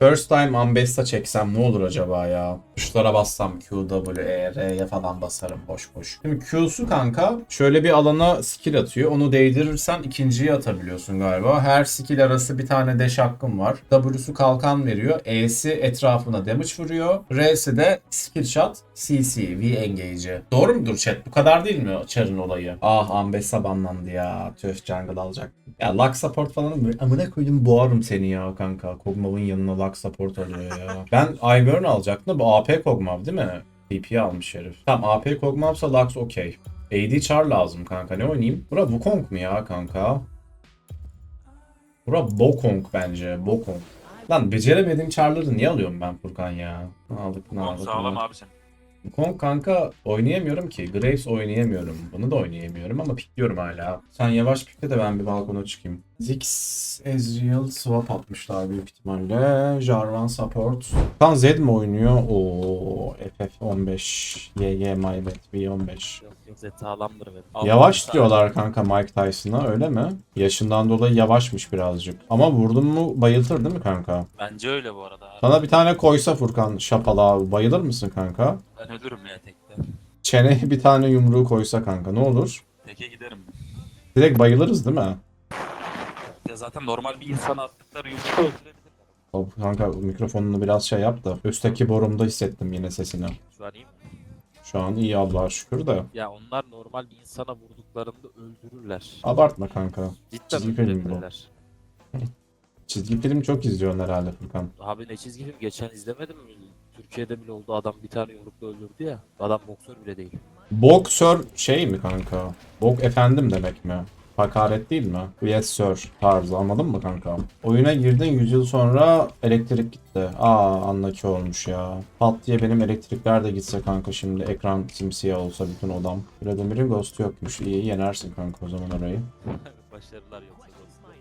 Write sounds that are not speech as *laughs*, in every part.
First time Ambessa çeksem ne olur acaba ya? Tuşlara bassam Q, W, E, R'ye falan basarım boş boş. Şimdi Q'su kanka şöyle bir alana skill atıyor. Onu değdirirsen ikinciyi atabiliyorsun galiba. Her skill arası bir tane dash hakkın var. W'su kalkan veriyor. E'si etrafına damage vuruyor. R'si de skill shot, CC, V engage'i. Doğru mudur chat? Bu kadar değil mi Char'ın olayı? Ah Ambessa banlandı ya. Tüh jungle alacak. Ya Lux support falan mı? Amına koydum boğarım seni ya kanka. Kog'Maw'ın yanına Lux support alıyor ya. ben Ivern alacaktım da bu AP Kog'Maw değil mi? TP almış herif. Tamam AP Kog'Maw'sa Lux okey. AD Char lazım kanka. Ne oynayayım? Bura Wukong mu ya kanka? Bura Bokong bence. Bokong. Lan beceremediğim charları niye alıyorum ben Furkan ya? Ne aldık ne aldık. sağlam abi sen. Kong kanka oynayamıyorum ki. Graves oynayamıyorum. Bunu da oynayamıyorum ama pikliyorum hala. Sen yavaş pikle de ben bir balkona çıkayım. Ziggs, Ezreal swap atmışlar büyük ihtimalle. Jarvan support. Kan Zed mi oynuyor? Oo, FF15, YY V15. Yok yok Zed sağlamdır benim. Yavaş diyorlar kanka Mike Tyson'a öyle mi? Yaşından dolayı yavaşmış birazcık. Ama vurdun mu bayıltır değil mi kanka? Bence öyle bu arada. Sana bir tane koysa Furkan şapala bayılır mısın kanka? Ben ölürüm ya tekte. Çeneye bir tane yumruğu koysa kanka ne olur? Teke giderim. Direkt bayılırız değil mi? Zaten normal bir insana attıkları yumrukla öldürebilirler. O Kanka mikrofonunu biraz şey yap da üstteki borumda hissettim yine sesini. Şu an iyi mi? Şu an iyi Allah'a şükür de. Ya onlar normal bir insana vurduklarında öldürürler. Abartma kanka. Cidden çizgi film bu. Çizgi film çok izliyorsun herhalde Furkan. Abi ne çizgi film geçen izlemedim mi? Türkiye'de bile oldu adam bir tane yumrukla öldürdü ya. Adam boksör bile değil. Boksör şey mi kanka? Bok efendim demek mi? Hakaret değil mi? Yes sir tarzı anladın mı kanka? Oyuna girdin 100 yıl sonra elektrik gitti. Aa anlaki olmuş ya. Pat diye benim elektrikler de gitse kanka şimdi ekran simsiyah olsa bütün odam. Vladimir'in ghost'u yokmuş. İyi yenersin kanka o zaman orayı. Başarılar yoksa dostlar.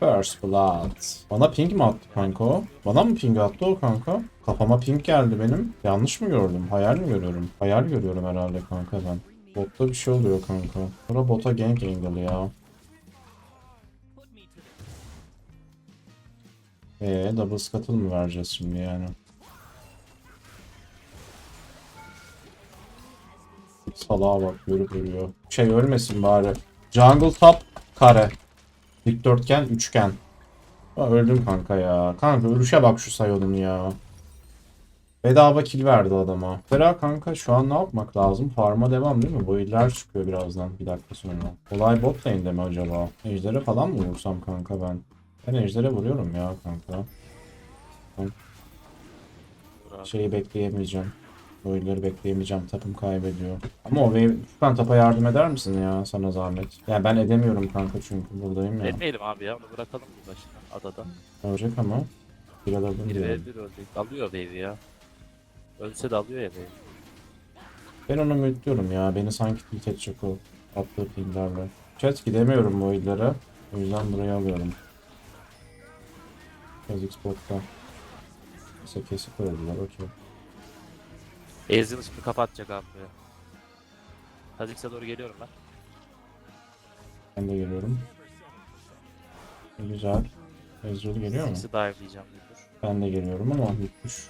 First Blood. Bana ping mi attı kanka o? Bana mı ping attı o kanka? Kafama ping geldi benim. Yanlış mı gördüm? Hayal mi görüyorum? Hayal görüyorum herhalde kanka ben. Botta bir şey oluyor kanka. Bura bota gank angle ya. Eee double scuttle mı vereceğiz şimdi yani? Salağa bak görüp ölüyor. Şey ölmesin bari. Jungle top kare. Dikdörtgen, üçgen. Aa, öldüm kanka ya. Kanka ölüşe bak şu sayalım ya. Bedava kill verdi adama. Fera kanka şu an ne yapmak lazım? Farma devam değil mi? Bu iller çıkıyor birazdan. Bir dakika sonra. Olay bot lane'de mi acaba? Ejder'e falan mı vursam kanka ben? Ben Ejder'e vuruyorum ya kanka. Abi. Şeyi bekleyemeyeceğim. Boyları bekleyemeyeceğim. Tapım kaybediyor. Ama o wave... Furkan tapa yardım eder misin ya sana zahmet? Ya ben edemiyorum kanka çünkü buradayım ya. Demeyelim abi ya onu bırakalım bir başına adada. Olacak ama. Bir alalım ve bir öldük. Alıyor wave'i ya. Ölse de alıyor ya wave'i. Ben onu mütlüyorum ya. Beni sanki tilt edecek o attığı pinglerle. Chat gidemiyorum bu illere. O yüzden burayı alıyorum. Kazık spotta. Neyse kesip koydular okey. Ezreal şimdi kapatacak abi. Kha'Zix'e doğru geliyorum ben. Ben de geliyorum. Güzel. Ezreal geliyor mu? Kha'Zix'i bir dur. Ben de geliyorum ama yutmuş.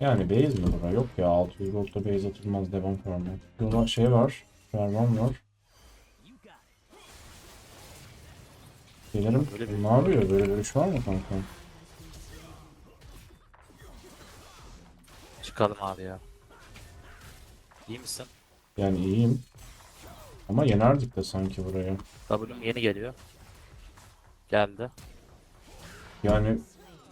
Yani base mi bura? Yok ya 600 gold'da base atılmaz devam farmı. Burada şey var. Ferman var. Gelirim. Ne yapıyor? Böyle bir iş var mı kanka? Çıkalım abi ya. İyi misin? Yani iyiyim. Ama yenerdik de sanki burayı. W'm yeni geliyor. Geldi. Yani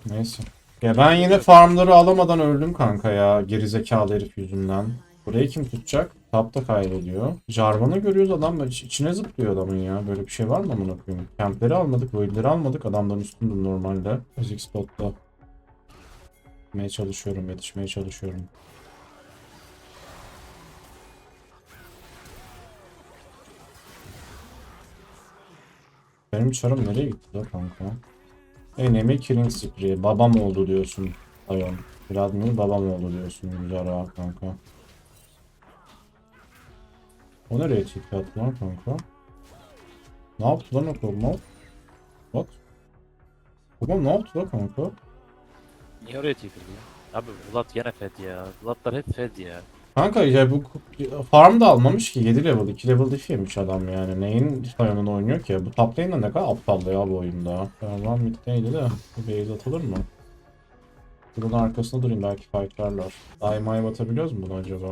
neyse. Ya ben yine farmları alamadan öldüm kanka ya. Gerizekalı herif yüzünden. Burayı kim tutacak? Tapta kaybediyor. Jarvan'ı görüyoruz adam iç- içine zıplıyor adamın ya. Böyle bir şey var mı amına koyayım? Kempleri almadık, voidleri almadık. Adamdan üstündüm normalde. Ezik spotta. Yetişmeye çalışıyorum, yetişmeye çalışıyorum. Benim çarım nereye gitti la kanka? Enemy killing spree. Babam oldu diyorsun. Ayon. Vladimir babam oldu diyorsun. Güzel ha kanka. O nereye attı lan kanka? Ne yaptı lan o Kog'Maw? What? Kog'Maw ne yaptı lan kanka? Niye oraya tifirdi ya? Abi Vlad gene fed ya. Vladlar hep fed ya. Kanka ya bu farm da almamış ki 7 level 2 level diff yemiş adam yani neyin sayonunu oynuyor ki bu top lane'de ne kadar aptal ya bu oyunda Lan middeydi de bir base atılır mı? Bunun arkasında durayım belki fightlarlar Daima'ya batabiliyoruz mu bunu acaba?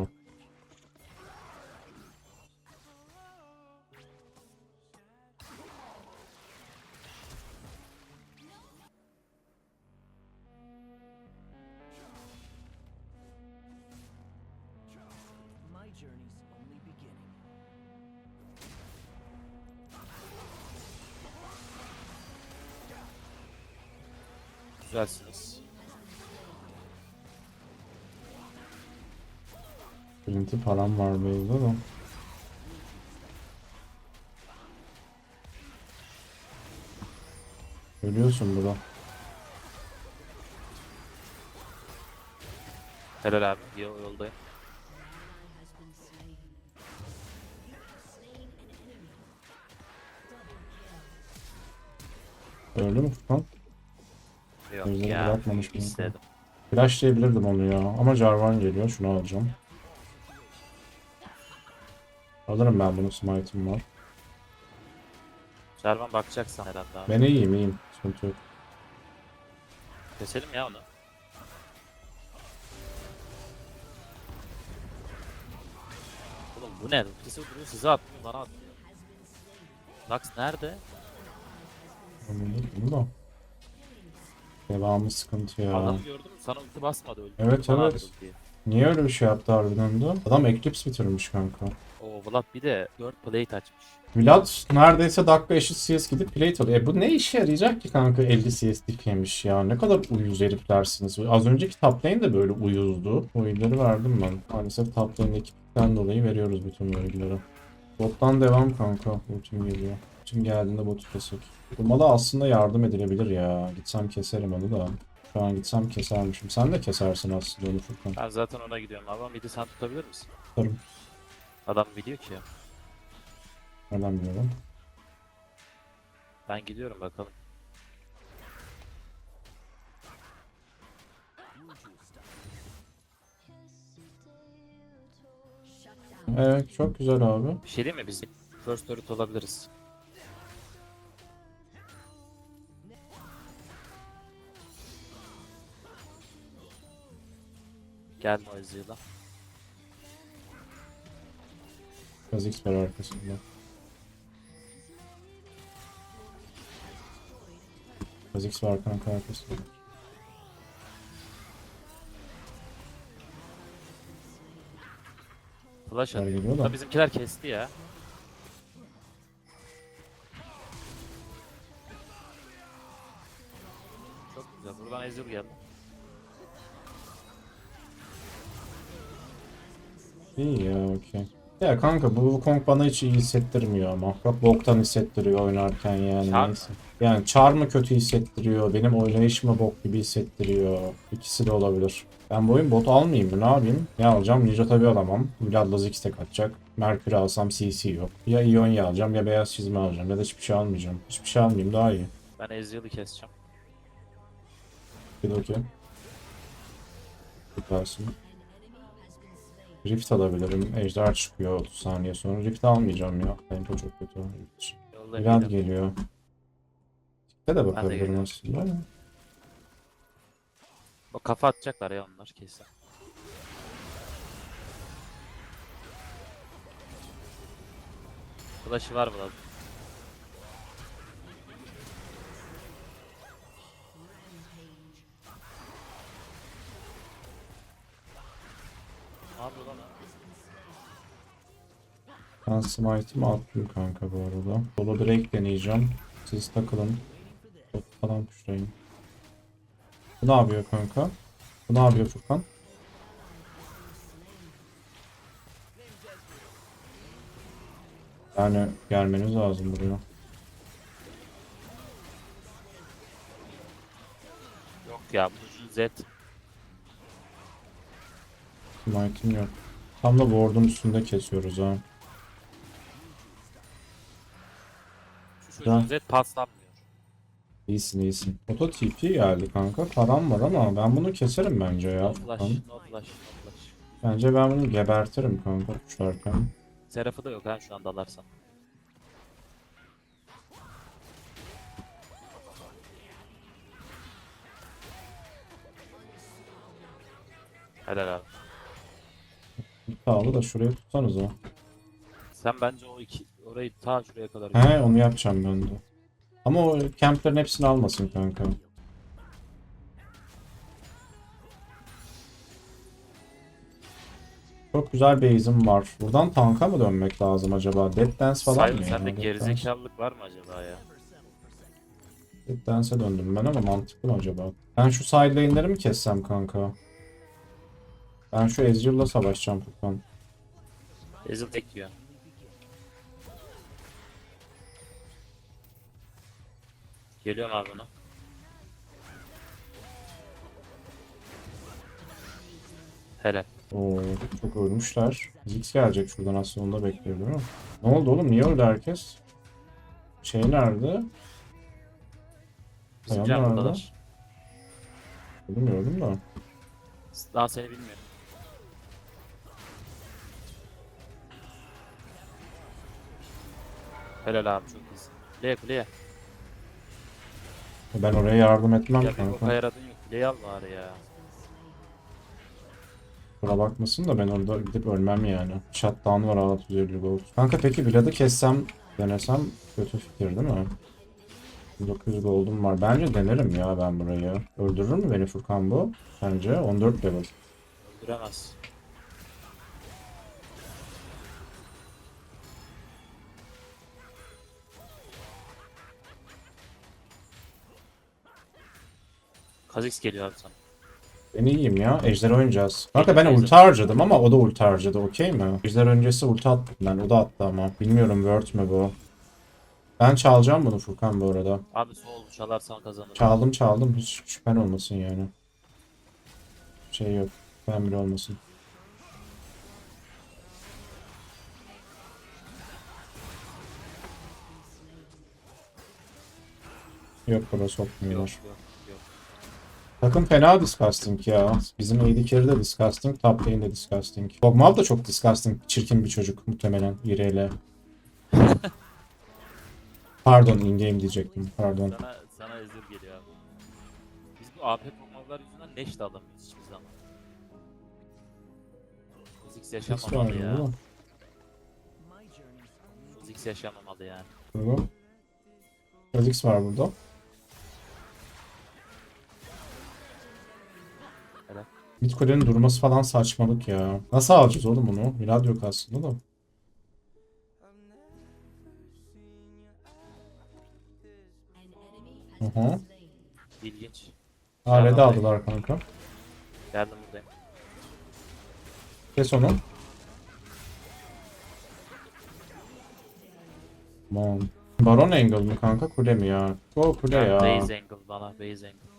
Bilinti param var base'de da Görüyorsun burada Helal abi. Yo- yoldayım. Öldü mü Furkan? Yok Gözleri ya. bırakmamış istedim. Flashlayabilirdim onu ya ama Jarvan geliyor şunu alacağım Alırım ben bunu smite'ım var Servan bakacaksan herhalde abi. Ben iyiyim iyiyim sıkıntı yok Keselim ya onu. Oğlum bu ne? Ultisi duruyor size atmıyor bana atmıyor. Lux nerede? Bunu da. Devamı sıkıntı ya. Adamı gördün mü? Sana ulti basmadı öldü. Evet, Bana evet. Niye öyle bir şey yaptı harbiden de? Adam Eclipse bitirmiş kanka. Oo Vlad bir de 4 plate açmış. Vlad neredeyse dakika eşit CS gidip plate alıyor. E bu ne işe yarayacak ki kanka 50 CS dip yemiş ya. Ne kadar uyuz heriflersiniz. Az önceki top lane de böyle uyuzdu. O illeri verdim ben. Maalesef top lane ekipten dolayı veriyoruz bütün bu illeri. Bottan devam kanka. Ultim geliyor. Ultim geldiğinde botu kesek. Bu mala aslında yardım edilebilir ya. Gitsem keserim onu da. Şu an gitsem kesermişim. Sen de kesersin aslında onu Furkan. Ben zaten ona gidiyorum abi ama midi sen tutabilir misin? Tutarım. Adam biliyor ki ya. Nereden biliyorum? Ben gidiyorum bakalım. Evet çok güzel abi. Bir şey diyeyim mi biz first turret olabiliriz. Gel Noisy'la. Kha'Zix var arkasında. Kha'Zix var kanka arkasında. Flash geliyor. Da bizimkiler kesti ya. Çok güzel. Buradan Ezreal geldi. İyi ya okey. Ya kanka bu Wukong bana hiç iyi hissettirmiyor ama. Bak boktan hissettiriyor oynarken yani Char- neyse. Yani Char mı kötü hissettiriyor, benim oynayış mı bok gibi hissettiriyor. İkisi de olabilir. Ben bu oyun bot almayayım mı ne yapayım? Ne alacağım? Ninja tabi alamam. Vlad'la Ziggs tek atacak. Mercury alsam CC yok. Ya Ionia alacağım ya beyaz çizme alacağım ya da hiçbir şey almayacağım. Hiçbir şey almayayım daha iyi. Ben Ezreal'ı keseceğim. Bir de okey. Süpersin. Rift alabilirim. Ejder çıkıyor 30 saniye sonra. Rift almayacağım ya. Tempo çok kötü. Gidelim. geliyor. Tip'e de bakabilirim aslında. O kafa atacaklar ya onlar kesin. Flash'ı var Vlad. Ne Ben smite'ımı attım kanka bu arada. Solo break deneyeceğim. Siz takılın. Bot falan pushlayın. Bu ne yapıyor kanka? Bu ne yapıyor Furkan? Yani gelmeniz lazım buraya. Yok ya bu Z. Smite'ım yok. Tam da ward'un üstünde kesiyoruz ha. Çocuğun Z paslanmıyor. İyisin iyisin. Oto TP geldi kanka. Param var ama ben bunu keserim bence ya. No flash, Furkan. no flash, no flash. Bence ben bunu gebertirim kanka kuşlarken. Serap'ı da yok ha şu an dalarsan. Helal abi. Pahalı da şuraya tutsanız o. Sen bence o iki orayı ta şuraya kadar He onu yapacağım ben de. Ama o camplerin hepsini almasın kanka. Çok güzel base'im var. Buradan tanka mı dönmek lazım acaba? Dead Dance falan Simon mı? sende? Dead Dance. gerizekalılık var mı acaba ya? Dead Dance'e döndüm ben ama mantıklı mı acaba? Ben şu side lane'leri mi kessem kanka? Ben şu Ezreal'la savaşacağım Furkan. Ezil tek yiyor. Geliyorum abi ona. Helal. Oo, çok ölmüşler. Ziggs gelecek şuradan aslında onu da bekliyor değil mi? Ne oldu oğlum? Niye öldü herkes? Şey nerede? Bizim can nerede? buradalar. Bilmiyorum da. Daha seni bilmiyorum. Helal abi çok iyisin. Kuleye kuleye. Ben oraya yardım etmem Ya bir kanka. yaradın yok. Kuleyi al bari ya. Kusura bakmasın da ben orada gidip ölmem yani. Shutdown var 650 gold. Kanka peki Vlad'ı kessem, denesem kötü fikir değil mi? 900 gold'um var. Bence denerim ya ben burayı. Öldürür mü beni Furkan bu? Sence? 14 level. Öldüremez. Kha'Zix geliyor abi sana. Ben iyiyim ya. Ejder oynayacağız. Kanka ben ulti harcadım ama o da ulti harcadı. Okey mi? Ejder öncesi ulti attım ben. O da attı ama. Bilmiyorum word mü bu. Ben çalacağım bunu Furkan bu arada. Abi sol çalarsan kazanır. Çaldım çaldım. Hiç şüphen olmasın yani. Şey yok. Ben bile olmasın. Yok bura sokmuyorlar. yok yok. Takım fena disgusting ya. Bizim AD carry de disgusting, top lane de disgusting. Dogmal da çok disgusting, çirkin bir çocuk muhtemelen İreyle. *laughs* Pardon in-game diyecektim, pardon. Sana, sana ezir geliyor abi. Biz bu AP bombalar yüzünden neş de alamıyoruz hiçbir zaman. Hiç yaşamamalı ya. Kha'Zix yaşamamalı yani. Burada. Kha'Zix var burada. Mid kulenin durması falan saçmalık ya. Nasıl alacağız oğlum bunu? Milad yok aslında da. Hı hı. İlginç. Tamam. aldılar kanka. Geldim buradayım. Kes onu. Aman. Baron angle mı kanka kule mi ya? O kule ya. Base angle bana base angle.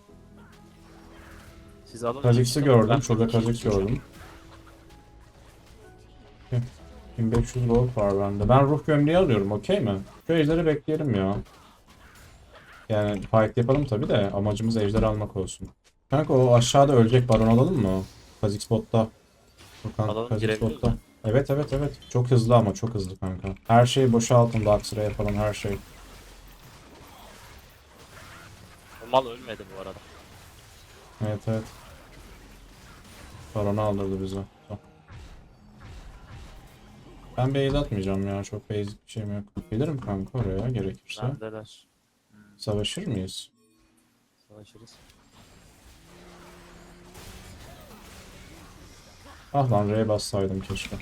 Siz alın. Kha'Zix'i Ben gördüm. Şurada iki- gördüm. Heh, 1500 gold var bende. Ben ruh gömleği alıyorum okey mi? Şu ejderi bekleyelim ya. Yani fight yapalım tabi de amacımız ejder almak olsun. Kanka o aşağıda ölecek baron alalım mı? Kha'Zix botta. Furkan botta. mi? Evet evet evet. Çok hızlı ama çok hızlı kanka. Her şeyi boşaltın Dark sıra yapalım her şey. O mal ölmedi bu arada. Evet evet. Baron'u aldırdı bize. Ben base atmayacağım ya. Çok basic bir şeyim yok. Gelirim kanka oraya gerekirse. Neredeler? Savaşır mıyız? Savaşırız. Ah lan R'ye bassaydım keşke.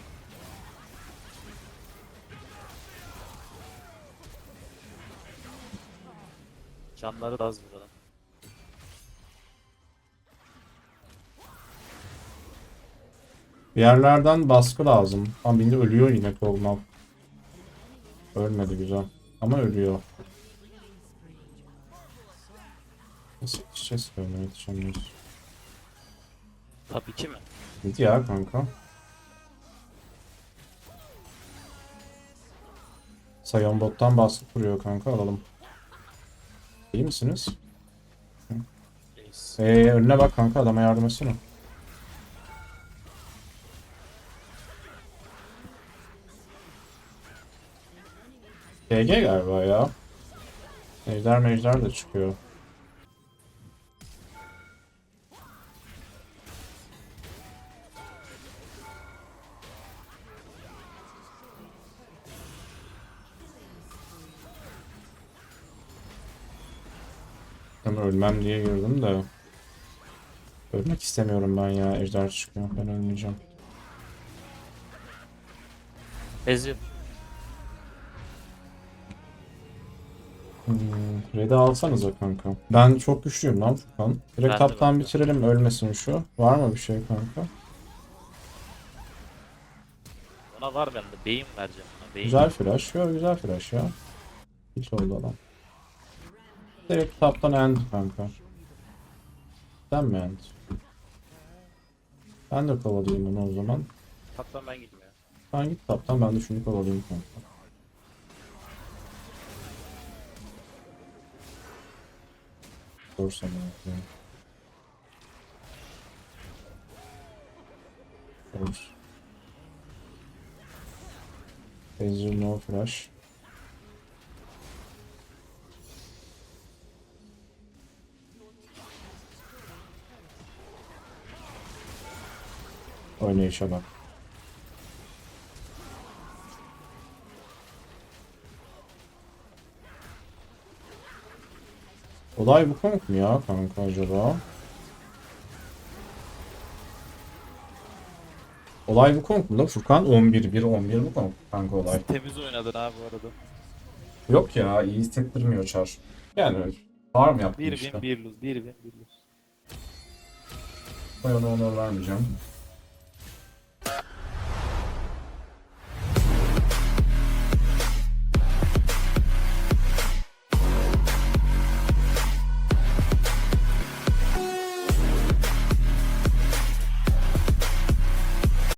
Canları da az burada. Bir yerlerden baskı lazım. Ama bindi ölüyor yine Kog'Maw. Ölmedi güzel. Ama ölüyor. Nasıl yetişeceğiz ki ona yetişemiyoruz. Tabii ki mi? Git ya kanka. Sayon bottan baskı kuruyor kanka alalım. İyi misiniz? Reis. Ee, önüne bak kanka adama yardım etsene. GG galiba ya. Ejder mejder de çıkıyor. Ben ölmem diye girdim de. Ölmek istemiyorum ben ya. Ejder çıkıyor. Ben ölmeyeceğim. Ezim. Hmm, Red'i alsanıza kanka. Ben çok güçlüyüm lan Furkan. Direkt Ben de taptan de. bitirelim ölmesin şu. Var mı bir şey kanka? Ona var bende. Beyin vereceğim. Ona beyin. Güzel flash. Yok güzel flash ya. Hiç oldu adam. Direkt taptan end kanka. Sen mi end? Ben de kovalayayım onu o zaman. Kaptan ben gitmiyorum. Sen git taptan ben de şunu kovalayayım kanka. Sorsam ya. Sor. Ezreal no flash. Oynayışa bak. Olay bu konuk mu ya kanka acaba? Olay bu konuk mu da Furkan? 11-1-11 bu konuk kanka olay. Temiz oynadın abi bu arada. Yok ya iyi hissettirmiyor çar. Yani farm yaptım 1 işte. win 1 lose. 1 win 1 lose. Ben ona onur vermeyeceğim.